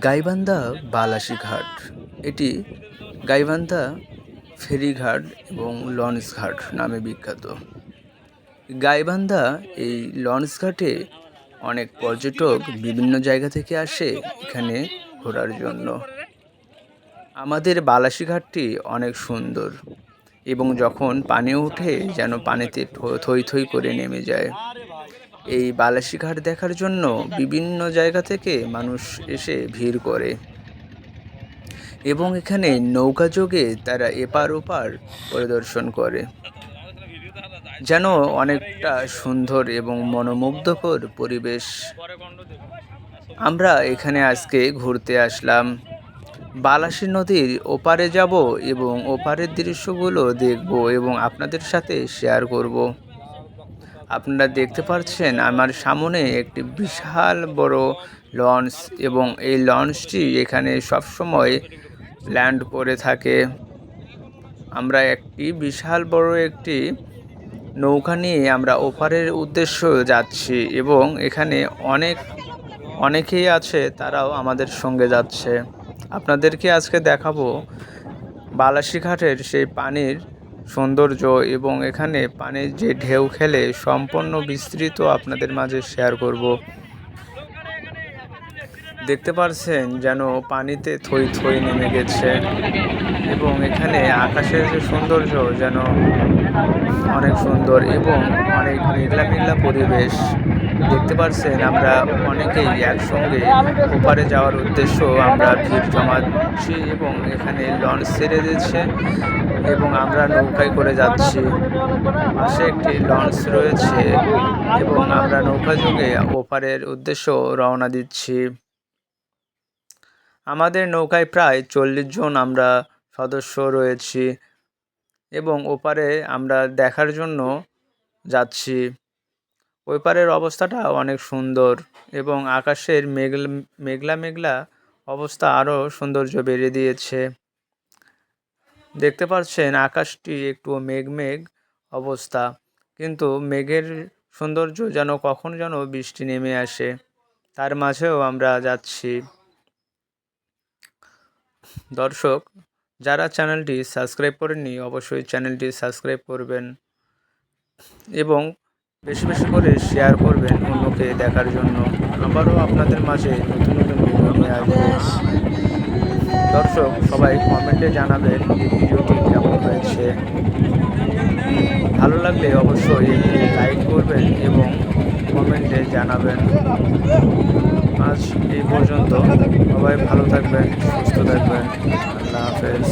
গাইবান্ধা বালাসী ঘাট এটি গাইবান্ধা ফেরিঘাট এবং লঞ্চ ঘাট নামে বিখ্যাত। গাইবান্ধা এই লঞ্চ ঘাটে অনেক পর্যটক বিভিন্ন জায়গা থেকে আসে এখানে ঘোরার জন্য। আমাদের বালাসী ঘাটটি অনেক সুন্দর এবং যখন পানে ওঠে যেন পানিতে থই থই করে নেমে যায়। এই বালাসী ঘাট দেখার জন্য বিভিন্ন জায়গা থেকে মানুষ এসে ভিড় করে। এবং এখানে নৌকা যোগে তারা এপার ওপার পরিদর্শন করে। যেন অনেকটা সুন্দর এবং মনোমুগ্ধকর পরিবেশ। আমরা এখানে আজকে ঘুরতে আসলাম। বালাসী নদীর ওপারে যাব এবং ওপারের দৃশ্যগুলো দেখব এবং আপনাদের সাথে শেয়ার করব। আপনারা দেখতে পাচ্ছেন আমার সামনে একটি বিশাল বড় লঞ্চ এবং এই লঞ্চটি এখানে সবসময় ল্যান্ড করে থাকে। আমরা একটি বিশাল বড় একটি নৌকা নিয়ে আমরা ওপারের উদ্দেশ্য যাচ্ছি এবং এখানে অনেক, অনেকেই আছে তারাও আমাদের সঙ্গে যাচ্ছে। আপনাদেরকে আজকে দেখাবো বালাসী ঘাটের সেই পানির সৌন্দর্য এবং এখানে পানির যে ঢেউ খেলে সম্পূর্ণ বিস্তৃত আপনাদের মাঝে শেয়ার করব। দেখতে পারছেন যেন পানিতে থই থই নেমে গেছে এবং এখানে আকাশের যে সৌন্দর্য যেন অনেক সুন্দর এবং অনেক মেঘলা মেঘলা পরিবেশ। দেখতে পারছেন, আমরা অনেকেই একসঙ্গে ওপারে যাওয়ার উদ্দেশ্য আমরা ভিড় জমাচ্ছি এবং এখানে লঞ্চ ছেড়ে দিচ্ছে এবং আমরা নৌকায় করে যাচ্ছি। পাশে একটি লঞ্চ রয়েছে এবং আমরা নৌকা যোগে ওপারের উদ্দেশ্য রওনা দিচ্ছি। আমাদের নৌকায় প্রায় চল্লিশ জন আমরা সদস্য রয়েছি এবং ওপারে আমরা দেখার জন্য যাচ্ছি। ওই পারের অবস্থাটা অনেক সুন্দর এবং আকাশের মেঘলা মেঘলা মেঘলা অবস্থা আরও সৌন্দর্য বেড়ে দিয়েছে। দেখতে পাচ্ছেন আকাশটি একটু মেঘ মেঘ অবস্থা, কিন্তু মেঘের সৌন্দর্য যেন কখন যেন বৃষ্টি নেমে আসে, তার মাঝেও আমরা যাচ্ছি। দর্শক, যারা চ্যানেলটি সাবস্ক্রাইব করেননি, অবশ্যই চ্যানেলটি সাবস্ক্রাইব করবেন এবং বেশি বেশি করে শেয়ার করবেন অন্যকে দেখার জন্য। আবারও আপনাদের মাঝে নতুন নতুন ভিডিও নিয়ে আসব। দর্শক, সবাই কমেন্টে জানাবেন এই ভিডিওটি কেমন হয়েছে। ভালো লাগলে অবশ্যই একটি লাইক করবেন এবং কমেন্টে জানাবেন। আজ এই পর্যন্ত সবাই ভালো থাকবেন, সুস্থ থাকবেন। আল্লাহ হাফেজ।